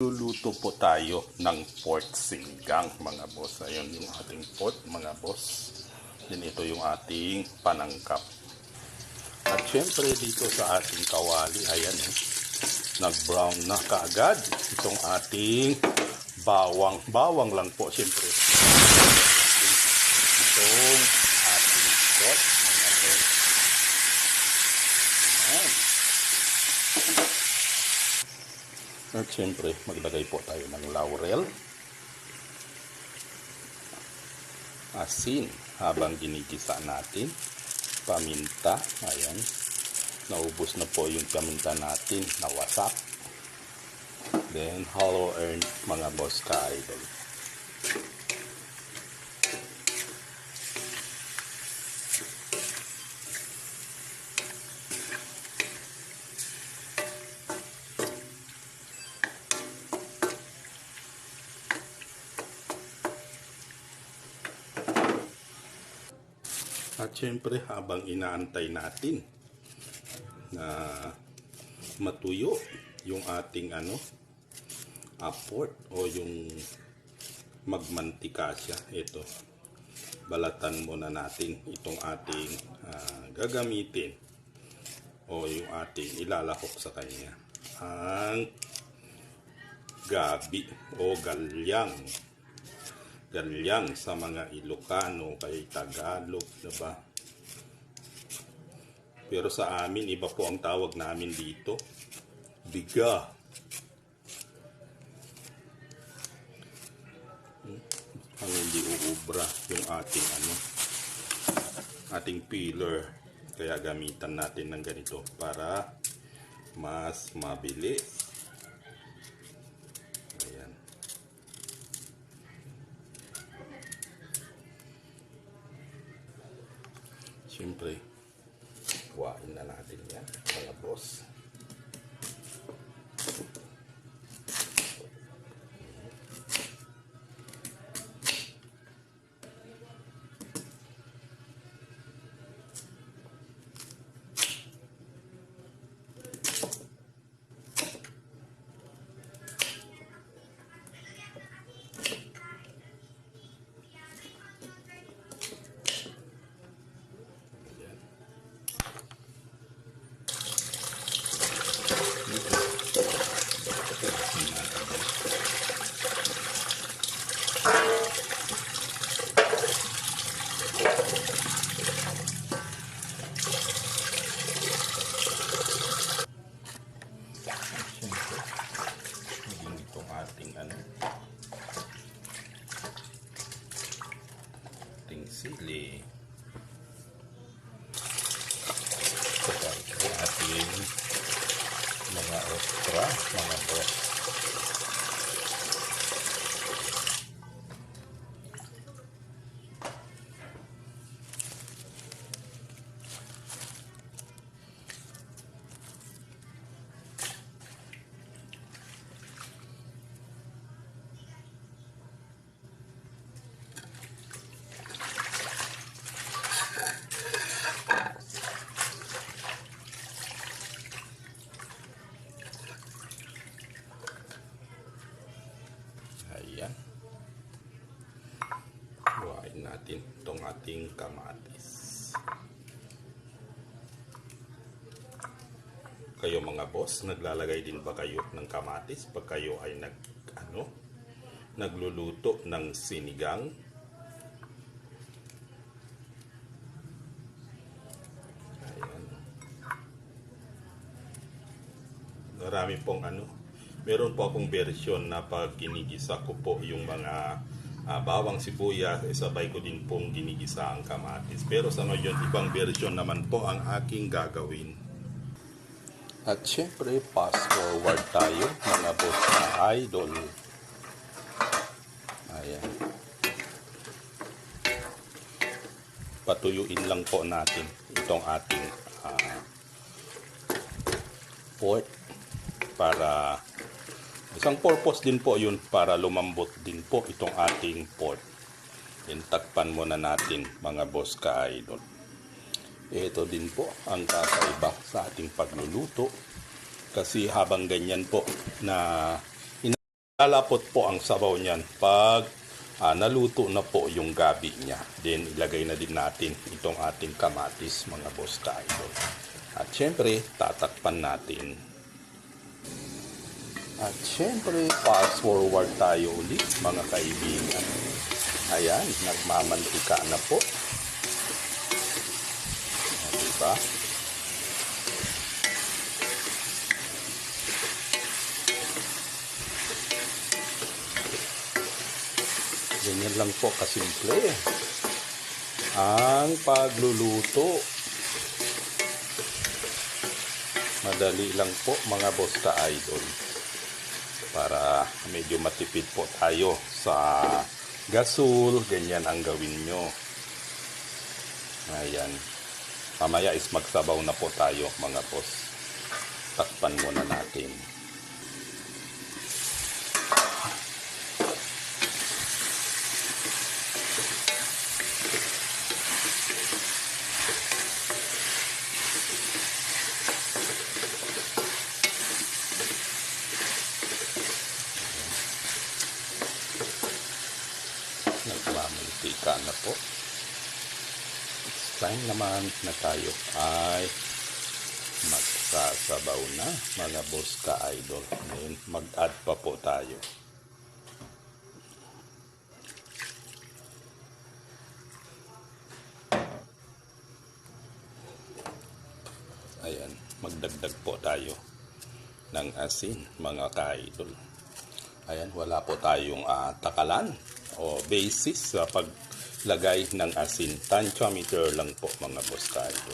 Luluto po tayo ng pork singgang mga boss. Ayun yung ating pork mga boss. Then ito yung ating panangkap. At syempre dito sa ating kawali, ayan eh, nag-brown na kaagad itong ating bawang. Bawang lang po syempre. Itong ating pork mga boss. Ayan. At syempre, maglagay po tayo ng laurel. Asin habang ginigisa natin. Paminta. Ayan. Naubos na po yung paminta natin na wasak. Then, hollow earn mga boss ka-idol. At syempre, habang inaantay natin na matuyo yung ating ano, aport o yung magmantika siya. Ito, balatan muna natin itong ating ah, gagamitin o yung ating ilalahok sa kanya. Ang gabi o galyang galyang sa mga Ilocano kay Tagalog, diba? Pero sa amin, iba po ang tawag namin dito. Biga. Ang hindi uubra yung ating ano, ating peeler. Kaya gamitan natin ng ganito para mas mabilis. Siyempre, kuhain na natin yan, mga boss. Ating sili. Saka itong ating mga okra, mga boss. Ayan. Buhain natin itong ating kamatis. Kayo mga boss, naglalagay din ba kayo ng kamatis pag kayo ay nag, ano, nagluluto ng sinigang? Ayan. Marami pong ano, meron po akong version na pag ginigisa ko po yung mga ah, bawang sibuyas, eh, sabay ko din pong ginigisa ang kamatis. Pero sa ngayon, ibang version naman po ang aking gagawin. At syempre, fast forward tayo, mga boss na idol. Ayan. Patuyuin lang po natin itong ating ah, pork para isang purpose din po yun para lumambot din po itong ating pork. Then takpan muna natin mga boss ka-idol. Ito din po ang kakaiba sa ating pagluluto. Kasi habang ganyan po na Lalapot po ang sabaw niyan pag ah, naluto na po yung gabi niya. Then ilagay na din natin itong ating kamatis mga boss ka-idol. At syempre, tatakpan natin. At syempre, fast forward tayo ulit mga kaibigan. Ayan, nagmamantika na po. Ah, Diba? Ganyan lang po kasimple. Ang pagluluto. Madali lang po mga boss ka idol. Para medyo matipid po tayo sa gasol. Ganyan ang gawin nyo. Ayan. Mamaya is magsabaw na po tayo mga boss. Takpan muna natin. Nagmamantika na po. It's time naman na tayo ay magsasabaw na mga boss ka idol. Ngayon, mag-add pa po tayo. Ayan, magdagdag po tayo ng asin mga ka-idol. Ayan, wala po tayong ah, takalan o basis sa paglagay ng asin. Tantiyometer lang po mga boss kayo.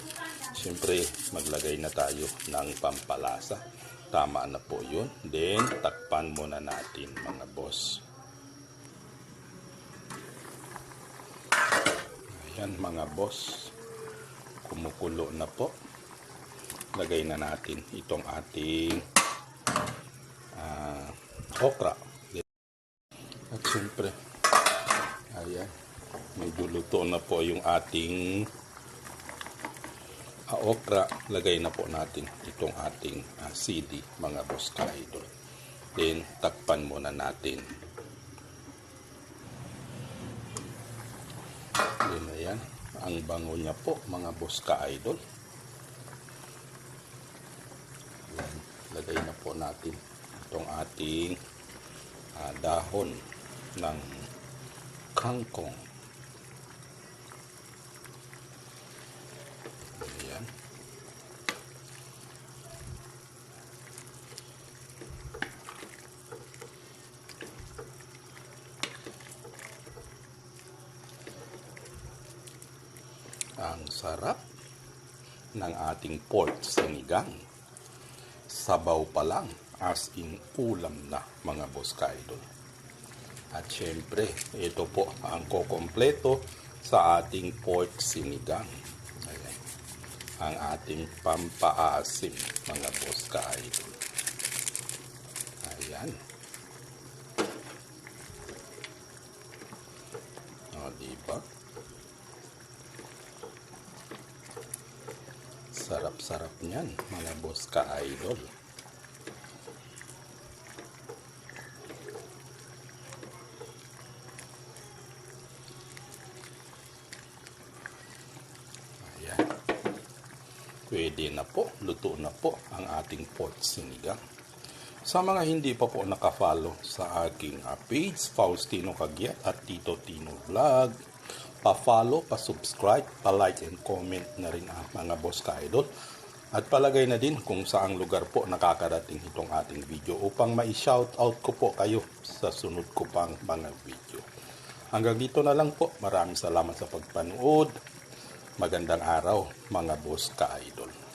Siyempre, maglagay na tayo ng pampalasa. Tama na po yun. Then, takpan muna natin mga boss. Ayan mga boss. Kumukulo na po. Lagay na natin itong ating ah, okra. At siyempre, luto na po yung ating ah, okra. Lagay na po natin itong ating ah, CD, mga boss ka-idol. Then, takpan muna natin. Then, ayan, ang bango niya po, mga boss ka-idol. Lagay na po natin itong ating ah, dahon ng kangkong. Ayan. Ang sarap ng ating pork sinigang. Sabaw pa lang as in ulam na mga boss ka-idol. At syempre, ito po ang kokompleto sa ating pork sinigang. Ayan. Ang ating pampaasim, mga boss ka-idol. Ayan. O, diba? Sarap-sarap niyan, mga boss ka-idol. Ayan. Pwede na po, luto na po ang ating pork sinigang. Sa mga hindi pa po nakafollow sa aking ah, page, Faustino Kagyat at Tito Tino Vlog, pa-follow, pa-subscribe, pa-like and comment na rin ang mga boss ka-idol. At palagay na din kung saang lugar po nakakarating itong ating video upang ma-shout out ko po kayo sa sunod ko pang mga video. Hanggang dito na lang po. Maraming salamat sa pagpanood. Magandang araw mga boss ka-idol.